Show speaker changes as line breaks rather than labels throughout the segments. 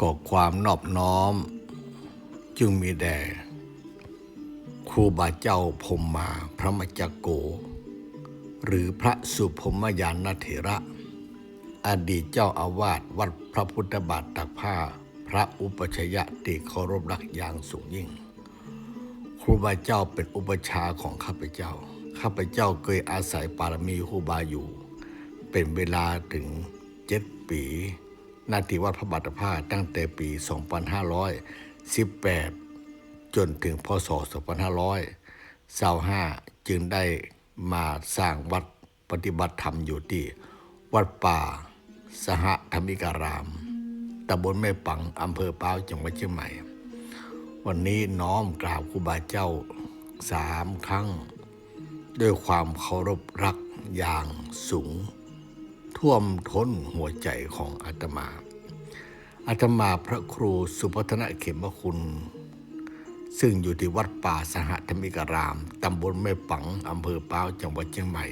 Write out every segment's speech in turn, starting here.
ก่อความนอบน้อม จึงมีแด่ครูบาเจ้าพมมาพระมจักโก หรือพระสุพรหมยานเถระ อดีตเจ้าอาวาสวัดพระพุทธบาทตักผ้า พระอุปชยะติเคารพรักอย่างสูงยิ่ง ครูบาเจ้าเป็นอุปชาของข้าพเจ้า ข้าพเจ้าเคยอาศัยปารมีครูบาอยู่ เป็นเวลาถึงเจ็ดปี นาทีวัดพระบาทผ้าตั้งแต่ปี 2518 จนถึงพศ 2525 จึงได้มาสร้างวัดปฏิบัติธรรมอยู่ที่ วัดป่า สหธรรมิการาม ตำบลแม่ปัง อำเภอป้าจังหวัดเชียงใหม่ วันนี้น้อมกราบครูบาเจ้าสามครั้ง ด้วยความเคารพรักอย่างสูง ท่วมท้นหัวใจของอาตมาอาตมาพระครูสุพัฒนเขมคุณ ซึ่งอยู่ที่วัดป่าสหธรรมิการาม ตำบลแม่ปังอำเภอป้าวจังหวัดเชียงใหม่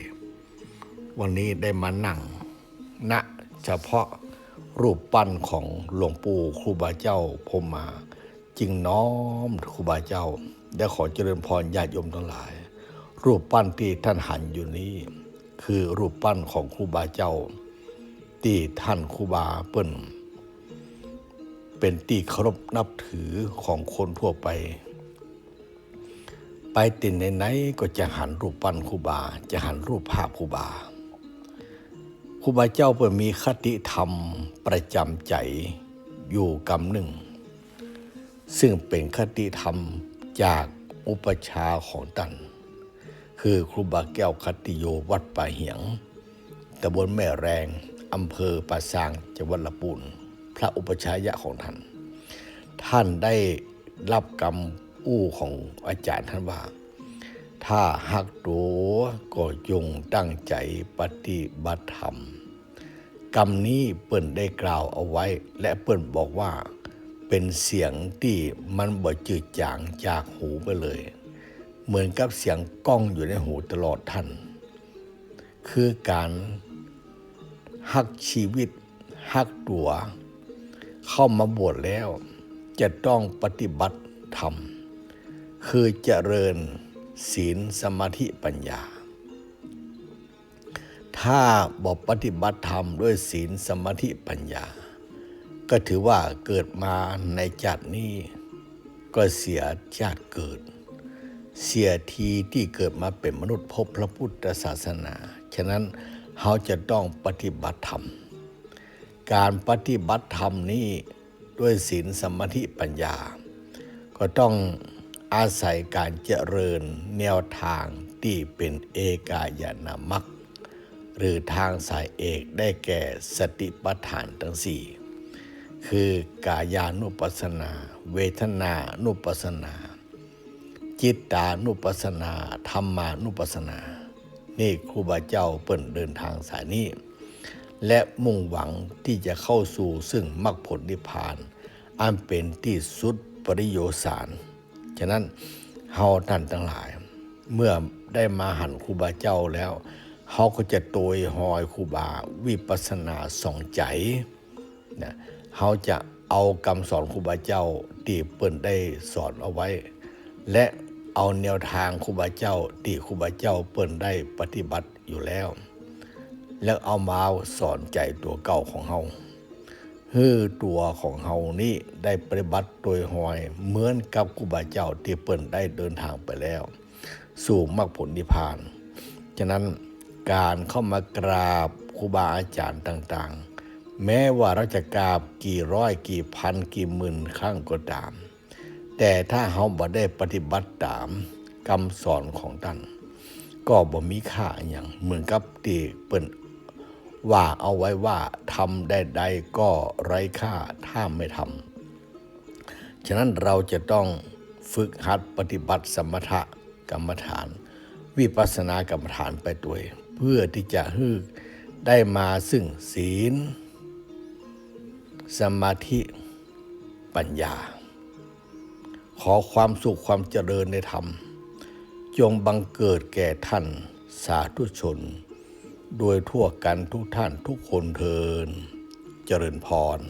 วันนี้ได้มานั่งณเฉพาะรูปปั้นของหลวงปู่ครูบาเจ้าพมมา จึงน้อมครูบาเจ้า และขอเจริญพรญาติโยมทั้งหลาย รูปปั้นที่ท่านหันอยู่นี้ คือรูปปั้นของครูบาเจ้าที่ท่านครูบาเปิ้นเป็นที่เคารพนับถือของคนทั่วไป ไปตินไหนๆก็จะหันรูปปั้นครูบา จะหันรูปภาพครูบาครูบาเจ้าเปิดมีคติธรรมประจำใจอยู่กำหนึ่ง ซึ่งเป็นคติธรรมจากอุปชาของตัน คือครูบาแก้วคัติโยวัดป่าเหียงตำบลแม่แรงอำเภอป่าซางจังหวัดลำปูนพระอุปชฌายะของท่าน ท่านได้รับกรรมอู้ของอาจารย์ท่านว่า ถ้าหักตัวก็จงตั้งใจปฏิบัติธรรม กรรมนี้เปิ่นได้กล่าวเอาไว้ และเปิ่นบอกว่า เป็นเสียงที่มันบ่จืดจางจากหูไปเลย เหมือนกับเสียงกล้องอยู่ในหูตลอดท่าน คือการหักชีวิตหักตัว เข้ามาบวชแล้ว จะต้องปฏิบัติธรรม คือเจริญศีลสมาธิปัญญา ถ้าบอกปฏิบัติธรรมด้วยศีลสมาธิปัญญา ก็ถือว่าเกิดมาในจัดนี้ ก็เสียชาติเกิด เสียทีที่เกิดมาเป็นมนุษย์พบพระพุทธศาสนา ฉะนั้นเขาจะต้องปฏิบัติธรรม การปฏิบัติธรรมนี้ด้วยศีลสมาธิปัญญา ก็ต้องอาศัยการเจริญแนวทางที่เป็นเอกายนามัคหรือทางสายเอกได้แก่สติปัฏฐานทั้งสี่คือกายานุปัสสนา เวทนานุปัสสนา จิตตานุปัสสนาธรรมานุปัสสนา นี่ครูบาเจ้าเปิ่นเดินทางสายนี้ และมุ่งหวังที่จะเข้าสู่ซึ่งมรรคผลนิพพาน อันเป็นที่สุดปริโยสารฉะนั้นเฮาท่านทั้งหลาย เมื่อได้มาหันครูบาเจ้าแล้วเฮาก็จะโตยหอยครูบาวิปัสนาส่องใจนะเฮาจะเอาคำสอนครูบาเจ้าที่เปิ้นได้สอนเอาไว้ และ เอาแนวทางครูบาเจ้าที่ครูบาเจ้าเปิ้นได้ปฏิบัติอยู่แล้ว แล้วเอามาสอนใจตัวเก่าของเฮาฮือตัวของเฮานี่ได้ปฏิบัติโดยหอย เหมือนกับครูบาเจ้าที่เปิ้นได้เดินทางไปแล้ว สู่มรรคผลนิพพาน ฉะนั้นการเข้ามากราบครูบาอาจารย์ต่างๆ แม้ว่าเราจะกราบกี่ร้อยกี่พันกี่หมื่นครั้งก็ตาม แต่ถ้าเฮาบ่ได้ปฏิบัติตามคำสอนของท่านก็บ่มีค่าอย่างเหมือนกับที่เปิ้นว่าเอาไว้ว่าทำได้ใดก็ไร้ค่าถ้าไม่ทำฉะนั้นเราจะต้องฝึกหัดปฏิบัติสมถกรรมฐาน วิปัสสนากรรมฐานไปตัวเองเพื่อที่จะฮึกได้มาซึ่งศีล สมาธิปัญญา ขอความสุขความเจริญในธรรม จงบังเกิดแก่ท่านสาธุชน โดยทั่วกันทุกท่านทุกคนเทิน เจริญพร